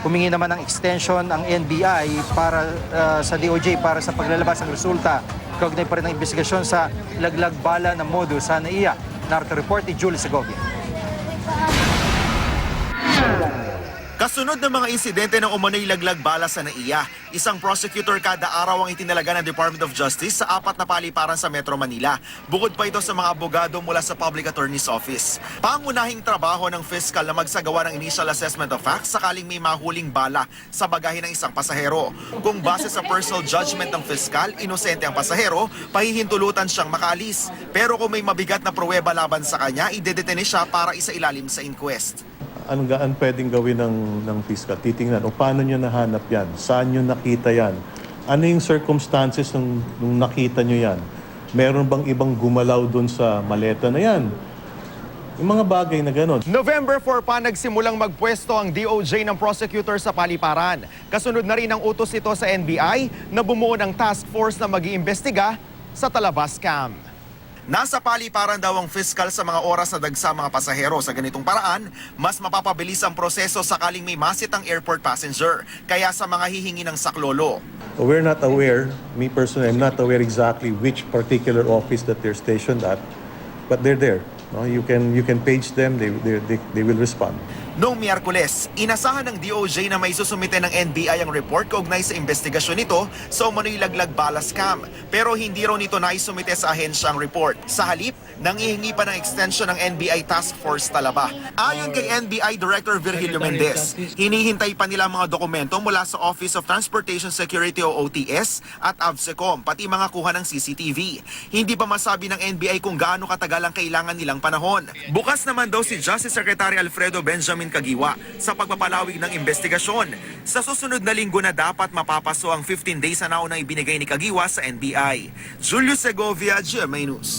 Humingi naman ng extension ang NBI para ah, sa DOJ para sa paglalabas ng resulta kaugnay pa rin ng investigasyon sa laglag bala ng modus sa NAIA. Narito report ni Julie Segovia. Kasunod ng mga insidente ng umano'y laglag bala sa NAIA, isang prosecutor kada araw ang itinalaga ng Department of Justice sa apat na paliparan sa Metro Manila. Bukod pa ito sa mga abogado mula sa Public Attorney's Office. Pangunahing trabaho ng fiscal na magsagawa ng initial assessment of facts sakaling may mahuling bala sa bagahe ng isang pasahero. Kung base sa personal judgment ng fiscal, inosente ang pasahero, pahihintulutan siyang makaalis. Pero kung may mabigat na pruweba laban sa kanya, idedetene siya para isa ilalim sa inquest. Anong gaan pwedeng gawin ng, ng fiscal? Titingnan, o paano nyo nahanap yan? Saan nyo nakita yan? Ano yung circumstances nung, nung nakita nyo yan? Meron bang ibang gumalaw doon sa maleta na yan? Yung mga bagay na gano'n. November 4 pa nagsimulang magpwesto ang DOJ ng prosecutor sa paliparan. Kasunod na rin ang utos ito sa NBI na bumuo ng task force na mag-iimbestiga sa Talabas Scam. Nasa paliparan daw ang fiscal sa mga oras na dagsa mga pasahero. Sa ganitong paraan, mas mapapabilis ang proseso sakaling may masit ang airport passenger. Kaya sa mga hihingi ng saklolo. We're not aware, me personally, I'm not aware exactly which particular office that they're stationed at, but they're there. No? You can you can page them, they, they, they, they will respond. Noong Miyerkules, inasahan ng DOJ na may susumite ng NBI ang report kaugnay sa investigasyon nito sa umano'y laglag bala scam. Pero hindi raw nito naisumite sa ahensya ang report. Sa halip, nangihingi pa ng extension ng NBI Task Force Talaba. Ayon kay NBI Director Virgilio Mendez, hinihintay pa nila ang mga dokumento mula sa Office of Transportation Security o OTS at AVSECOM, pati mga kuha ng CCTV. Hindi pa masabi ng NBI kung gaano katagal ang kailangan nilang panahon. Bukas naman daw si Justice Secretary Alfredo Benjamin Kagiwa sa pagpapalawig ng investigasyon. Sa susunod na linggo na dapat mapapaso ang 15 days na naunang ibinigay ni Kagiwa sa NBI. Julio Segovia, GMA News.